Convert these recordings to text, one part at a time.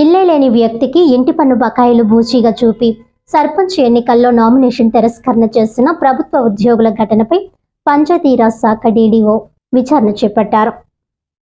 ఇల్లే లేని వ్యక్తికి ఇంటి పన్ను బకాయిలు బూచీగా చూపి సర్పంచ్ ఎన్నికల్లో నామినేషన్ తిరస్కరణ చేసిన ప్రభుత్వ ఉద్యోగుల ఘటనపై పంచాయతీరాజ్ శాఖ డీడీఓ విచారణ చేపట్టారు.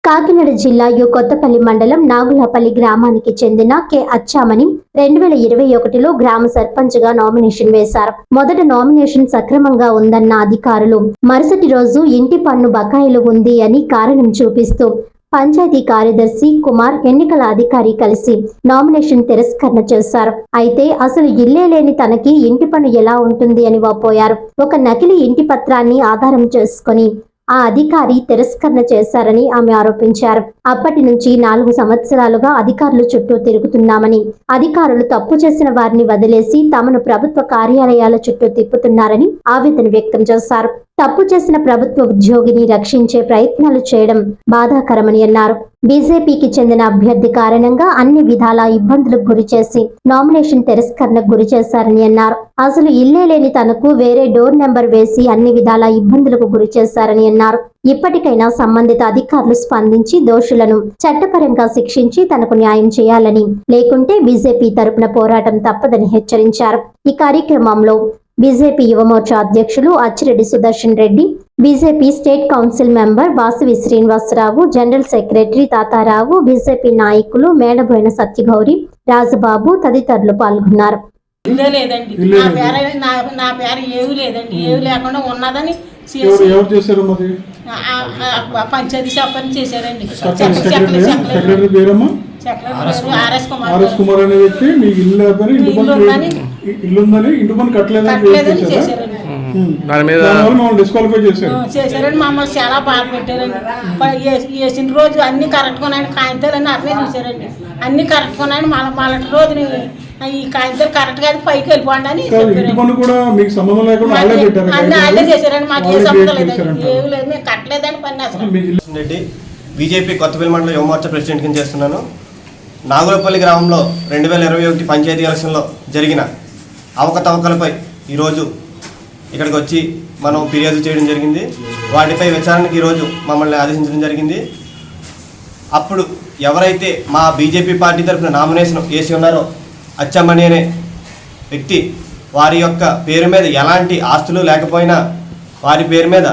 కాకినాడ జిల్లా యు కొత్తపల్లి మండలం నాగులపల్లి గ్రామానికి చెందిన కె అచ్చామని రెండు వేల ఇరవై ఒకటిలో గ్రామ సర్పంచ్గా నామినేషన్ వేశారు. మొదట నామినేషన్ సక్రమంగా ఉందన్న అధికారులు మరుసటి రోజు ఇంటి పన్ను బకాయిలు ఉంది అని కారణం చూపిస్తూ పంచాయతీ కార్యదర్శి కుమార్ ఎన్నికల అధికారి కలిసి నామినేషన్ తిరస్కరణ చేశారు. అయితే అసలు ఇల్లే లేని తనకి ఇంటి పన్ను ఎలా ఉంటుంది అని వాపోయారు. ఒక నకిలీ ఇంటి పత్రాన్ని ఆధారం చేసుకొని ఆ అధికారి తిరస్కరణ చేశారని ఆమె ఆరోపించారు. అప్పటి నుంచి నాలుగు సంవత్సరాలుగా అధికారులు చుట్టూ తిరుగుతున్నామని అధికారులు తప్పు చేసిన వారిని వదిలేసి తమను ప్రభుత్వ కార్యాలయాల చుట్టూ తిప్పుతున్నారని ఆవేదన వ్యక్తం చేశారు. తప్పు చేసిన ప్రభుత్వ ఉద్యోగిని రక్షించే ప్రయత్నాలు చేయడం బాధాకరమని అన్నారు. బీజేపీకి చెందిన అభ్యర్థి కారణంగా అన్ని విధాల ఇబ్బందులకు గురి చేసి నామినేషన్ తిరస్కరణకు గురి చేశారని అన్నారు. అసలు ఇల్లే లేని తనకు వేరే డోర్ నెంబర్ వేసి అన్ని విధాల ఇబ్బందులకు గురి చేశారని అన్నారు. ఇప్పటికైనా సంబంధిత అధికారులు స్పందించి దోషులను చట్టపరంగా శిక్షించి తనకు న్యాయం చేయాలని లేకుంటే బీజేపీ తరపున పోరాటం తప్పదని హెచ్చరించారు. ఈ కార్యక్రమంలో బీజేపీ యువమోర్చా అధ్యక్షులు Achireddy Sudarshan Reddy BJP state council member Vasavi Srinivasarao general secretary Tatarao BJP నాయకులు మేడబోయిన సత్యగౌరి రాజబాబు తదితరులు పాల్గొన్నారు. లేదండి. నా. పేరు నా పేరు లేదండి. లేకుండా ఉన్నదని పంచాయతీ చేశారండి. ఆర్ఎస్ కుమార్. ఆర్ఎస్ కుమార్. అనే వ్యక్తి మీ ఇల్లు ఇల్లు ఇల్లు ఉందని ఇంటి పని కట్టలేదని చేశారా. దాని మీద డిస్క్వాలిఫై చేశారు. ఆ, చేశారండి మమ్మల్ని చాలా బాధ పెట్టారండి వేసిన రోజు అన్ని కరెక్ట్ కొన్నాయని కాగితాలన్నీ అట్లే చూశారండి. అన్ని కరెక్ట్ కొన్నాయని మళ్ళీ మళ్ళీ రోజుని ఈ కాగితాలు కరెక్ట్గా పైకి వెళ్ళిపోండి అని కాదు ఇంటి చెప్పారండి. పని కూడా మీకు సంబంధం లేకుండా వాళ్ళే పెట్టారు అన్ని వాళ్ళే చేశారండి. మాకు ఏ సంబంధం లేదండి. ఏమి లేదు. మేము కట్టలేదని పని అసలు. రెడ్డి బీజేపీ కొత్తపల్లి మండలం యువమోర్చా ప్రెసిడెంట్ కింద చేస్తున్నాను. నాగులపల్లి గ్రామంలో రెండు వేల ఇరవై ఒకటి పంచాయతీ ఎలక్షన్లో జరిగిన అవకతవకలపై ఈరోజు ఇక్కడికి వచ్చి మనం ఫిర్యాదు చేయడం జరిగింది. వాటిపై విచారణకి ఈరోజు మమ్మల్ని ఆదేశించడం జరిగింది. అప్పుడు ఎవరైతే మా బీజేపీ పార్టీ తరఫున నామినేషన్ వేసి ఉన్నారో అచ్చమ్మణి అనే వ్యక్తి వారి యొక్క పేరు మీద ఎలాంటి ఆస్తులు లేకపోయినా వారి పేరు మీద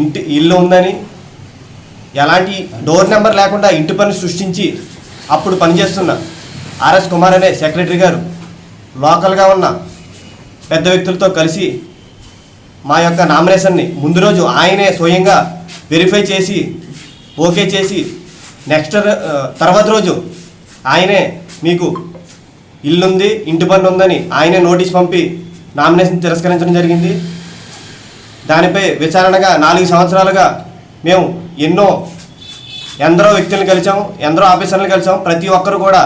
ఇంటి ఇల్లు ఉందని ఎలాంటి డోర్ నెంబర్ లేకుండా ఇంటి పని సృష్టించి అప్పుడు పనిచేస్తున్న ఆర్ఎస్ కుమార్ అనే సెక్రటరీ గారు లోకల్గా ఉన్న పెద్ద వ్యక్తులతో కలిసి మా యొక్క నామినేషన్ని ముందు రోజు ఆయనే స్వయంగా వెరిఫై చేసి ఓకే చేసి నెక్స్ట్ తర్వాత రోజు ఆయనే మీకు ఇల్లుంది ఇంటి పన్ను ఉందని ఆయనే నోటీస్ పంపి నామినేషన్ తిరస్కరించడం జరిగింది. దానిపై విచారణగా నాలుగు సంవత్సరాలుగా మేము ఎన్నో ఎందరో వ్యక్తులను కలిసాం ఎందరో ఆఫీసర్లను కలిసాం ప్రతి ఒక్కరు కూడా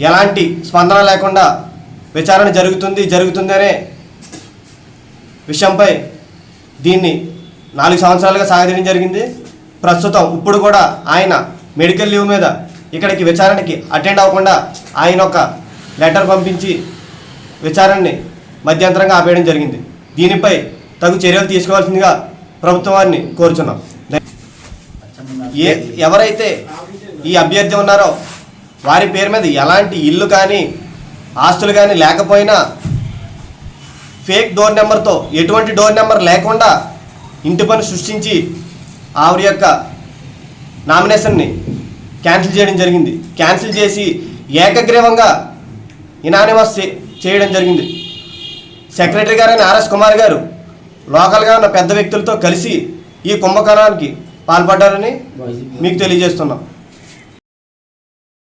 ఎలాంటి స్పందన లేకుండా విచారణ జరుగుతుంది జరుగుతుందనే విషయంపై దీన్ని నాలుగు సంవత్సరాలుగా సాగదీయడం జరిగింది. ప్రస్తుతం ఇప్పుడు కూడా ఆయన మెడికల్ లీవ్ మీద ఇక్కడికి విచారణకి అటెండ్ అవ్వకుండా ఆయన ఒక లెటర్ పంపించి విచారణని మధ్యంతరంగా ఆపేయడం జరిగింది. దీనిపై తగు చర్యలు తీసుకోవాల్సిందిగా ప్రభుత్వం వారిని కోరుచున్నాం. ఏ ఎవరైతే ఈ అభ్యర్థి ఉన్నారో వారి పేరు మీద ఎలాంటి ఇల్లు కానీ ఆస్తులు కానీ లేకపోయినా ఫేక్ డోర్ నెంబర్తో ఎటువంటి డోర్ నెంబర్ లేకుండా ఇంటి పని సృష్టించి ఆవిడ యొక్క నామినేషన్ని క్యాన్సిల్ చేయడం జరిగింది. క్యాన్సిల్ చేసి ఏకగ్రీవంగా ఇనానిమస్ చేయడం జరిగింది. సెక్రటరీ గారైన ఆర్ఎస్ కుమార్ గారు లోకల్గా ఉన్న పెద్ద వ్యక్తులతో కలిసి ఈ కుంభకర్ణానికి పాల్పడ్డారని మీకు తెలియజేస్తున్నాం.